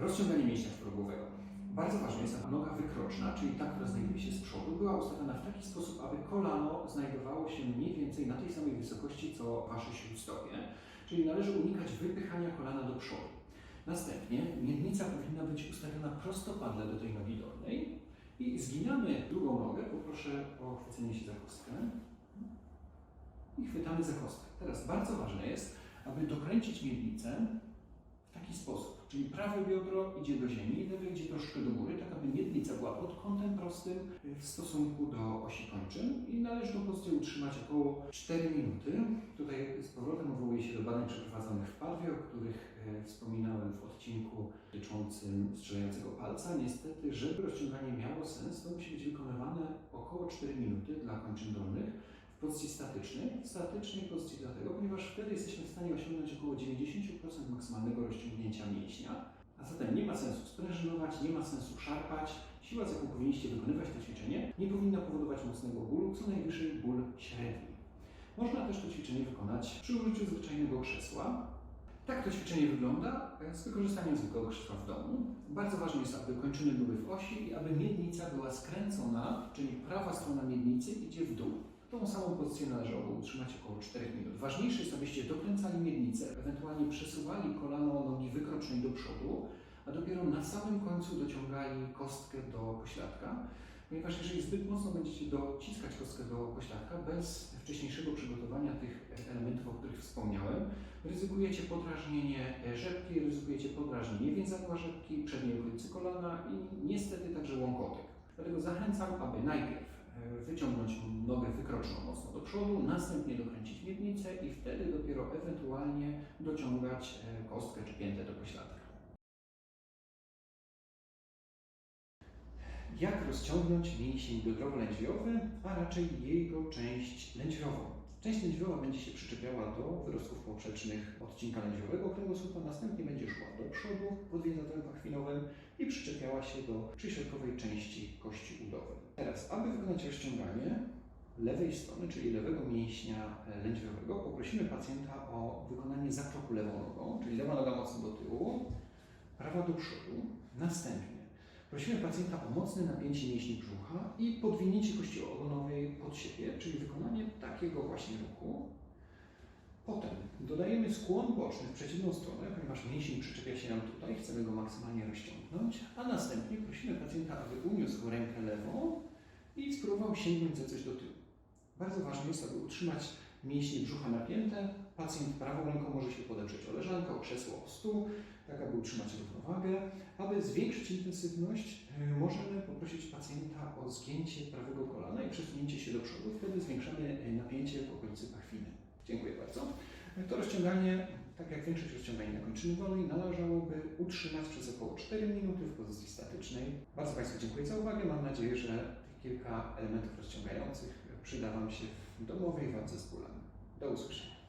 Rozciąganie mięśnia czworogłowego. Bardzo ważne jest, aby noga wykroczna, czyli ta, która znajduje się z przodu, była ustawiona w taki sposób, aby kolano znajdowało się mniej więcej na tej samej wysokości, co Wasze śródstopie. Czyli należy unikać wypychania kolana do przodu. Następnie miednica powinna być ustawiona prostopadle do tej nogi dolnej i zginamy drugą nogę. Poproszę o chwycenie się za kostkę i chwytamy za kostkę. Teraz bardzo ważne jest, aby dokręcić miednicę w taki sposób, czyli prawe biodro idzie do ziemi, lewe idzie troszkę do góry, tak aby miednica była pod kątem prostym w stosunku do osi kończyn i należy tą pozycję utrzymać około 4 minuty. Tutaj z powrotem odwołuję się do badań przeprowadzonych w Parwie, o których e, wspominałem w odcinku dotyczącym strzelającego palca. Niestety, żeby rozciąganie miało sens, to musi być wykonywane około 4 minuty dla kończyn dolnych pozycji statycznej. Statycznej pozycji dlatego, ponieważ wtedy jesteśmy w stanie osiągnąć około 90% maksymalnego rozciągnięcia mięśnia. A zatem nie ma sensu sprężynować, nie ma sensu szarpać. Siła, z jaką powinniście wykonywać to ćwiczenie, nie powinna powodować mocnego bólu, co najwyżej ból średni. Można też to ćwiczenie wykonać przy użyciu zwyczajnego krzesła. Tak to ćwiczenie wygląda e, z wykorzystaniem zwykłego krzesła w domu. Bardzo ważne jest, aby kończyny były w osi i aby miednica była skręcona, czyli prawa strona miednicy idzie w dół. Tą samą pozycję należałoby utrzymać około 4 minut. Ważniejsze jest, abyście dokręcali miednicę, ewentualnie przesuwali kolano nogi wykrocznej do przodu, a dopiero na samym końcu dociągali kostkę do pośladka, ponieważ jeżeli zbyt mocno będziecie dociskać kostkę do pośladka bez wcześniejszego przygotowania tych elementów, o których wspomniałem, ryzykujecie podrażnienie rzepki, ryzykujecie podrażnienie więzadła rzepki, przedniej okolicy kolana i niestety także łąkotek. Dlatego zachęcam, aby najpierw wyciągnąć nogę wykroczną mocno do przodu, następnie dokręcić miednicę i wtedy dopiero ewentualnie dociągać e, kostkę czy piętę do pośladka. Jak rozciągnąć mięsień biodrowo-lędźwiowy, a raczej jego część lędźwiową? Część lędźwiowa będzie się przyczepiała do wyrostków poprzecznych odcinka lędźwiowego kręgosłupa, następnie będzie szła do przodu w odwiedzatym pachwinowym przyczepiała się do przyśrodkowej części kości udowej. Teraz, aby wykonać rozciąganie lewej strony, czyli lewego mięśnia lędźwiowego, poprosimy pacjenta o wykonanie zakroku lewą nogą, czyli lewa noga mocno do tyłu, prawa do przodu. Następnie prosimy pacjenta o mocne napięcie mięśni brzucha i podwinięcie kości ogonowej pod siebie, czyli wykonanie takiego właśnie ruchu. Potem dodajemy skłon boczny w przeciwną stronę, ponieważ mięsień przyczepia się nam tutaj, chcemy go maksymalnie rozciągnąć, a następnie prosimy pacjenta, aby uniósł rękę lewą i spróbował sięgnąć za coś do tyłu. Bardzo ważne jest, aby utrzymać mięśnie brzucha napięte. Pacjent prawą ręką może się podeprzeć o leżankę, o krzesło, o stół, tak aby utrzymać równowagę. Aby zwiększyć intensywność, y, możemy poprosić pacjenta o zgięcie prawego kolana i przesunięcie się do przodu. Wtedy zwiększamy y, napięcie w okolicy pachwiny. Dziękuję bardzo. To rozciąganie, tak jak większość rozciągań na kończyny dolnej, należałoby utrzymać przez około 4 minuty w pozycji statycznej. Bardzo Państwu dziękuję za uwagę. Mam nadzieję, że kilka elementów rozciągających przyda Wam się w domowej walce z bólem. Do usłyszenia.